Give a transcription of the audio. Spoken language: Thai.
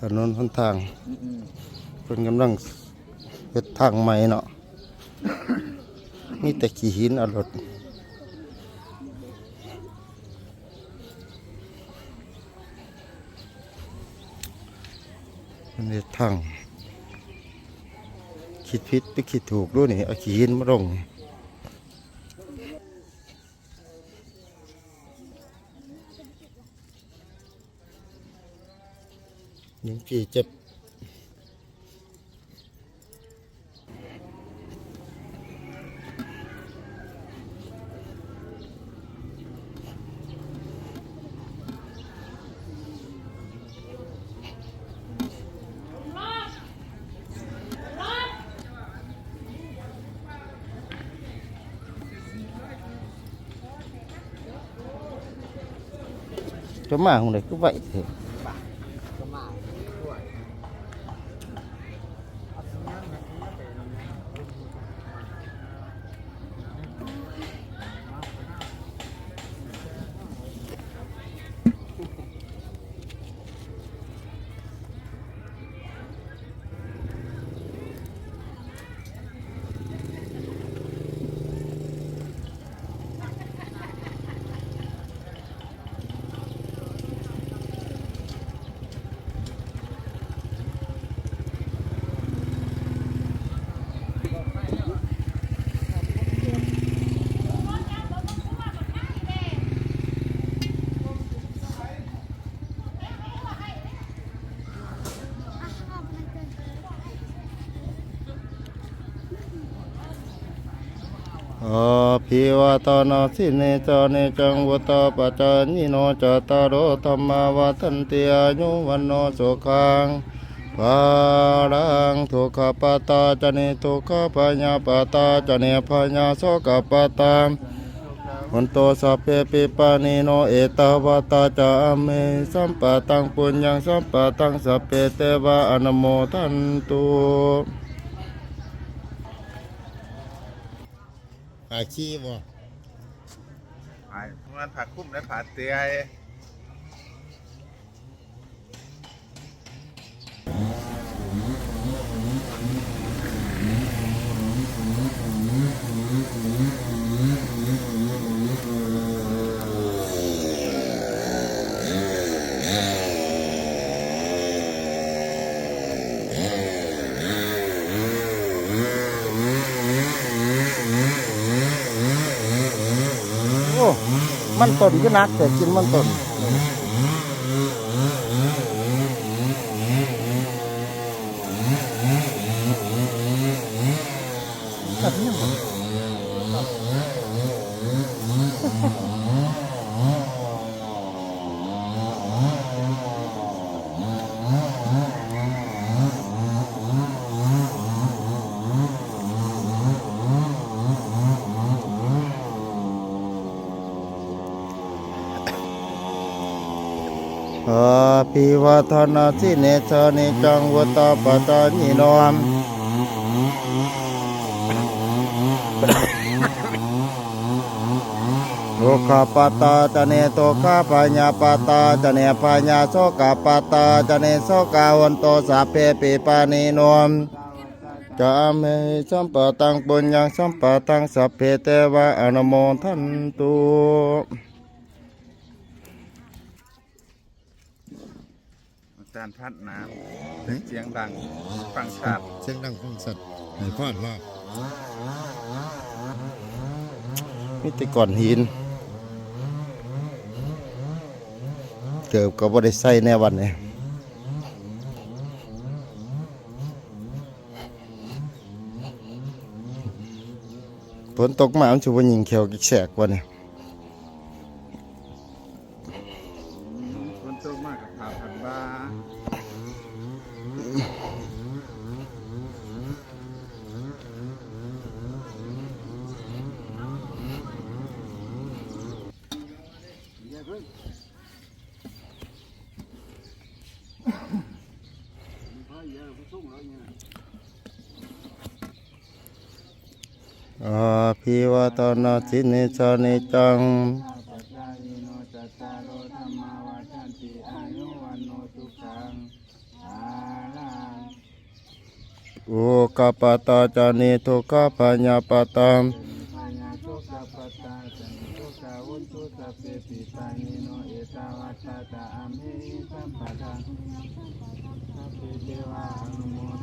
ถนนหนทางเพิ่นกำลังเฮ็ดทางใหม่เนาะมีแต่ขี้หินอารถมันเฮ็ดทางคิดผิดไปคิดถูกด้วยนี่เอาขี้หินมาลงนี่ ยังกี่เจ็บจะม องไหนก็ไหวเถอะอ๋อพิวาตนาสิเนจาเนจังวุตาปจานิโนจตารโอธรรมาวาทันติอายุวันโนสุขังปารังทุกขปตาจเนทุกขปัญญาปตาจเนปัญญาโสกปตาวันโตสัพเพปิปานิโนเอตาวตาจามเมสัมปะตังปุญญังสัมปะตังสัพเพเตวะอนโมทันตุ อาชีพบ่ไอ้มันผักคุ้มและผัดเตีย โอ้ มันต้นก็นักแต่กินมันต้น อาภิวาทนาสิเนชานิจังวตาปตานิโนมโลกาปตาจเนโตคาปัญญาปตาจเนปัญญาโสกาปตาจเนโสกาวันโตสัพเพปิปานิโนมจามเมสัมปะตังปุญญังสัมปะตังสัพเพเตวะอนโมทันตุ อา จารย์พัดน้ำเสียงดังฟังชัดเสียงดังของสัตว์ให้พอดว่ามีแต่ก่อนหินเกิบก็บ่ได้ใส่แน่วันนี้ฝนตกมามันจะว่ายิงเขียวกิกแสกวันนี้ค อาภิวตนาสินิจานิจังโอุกปตาจานิทุกขปัญญาปตัง สัพเพปิปานิโนเอตาวัตตาตาอัมเหสัมปะทังสัพเพเทวาอนุโม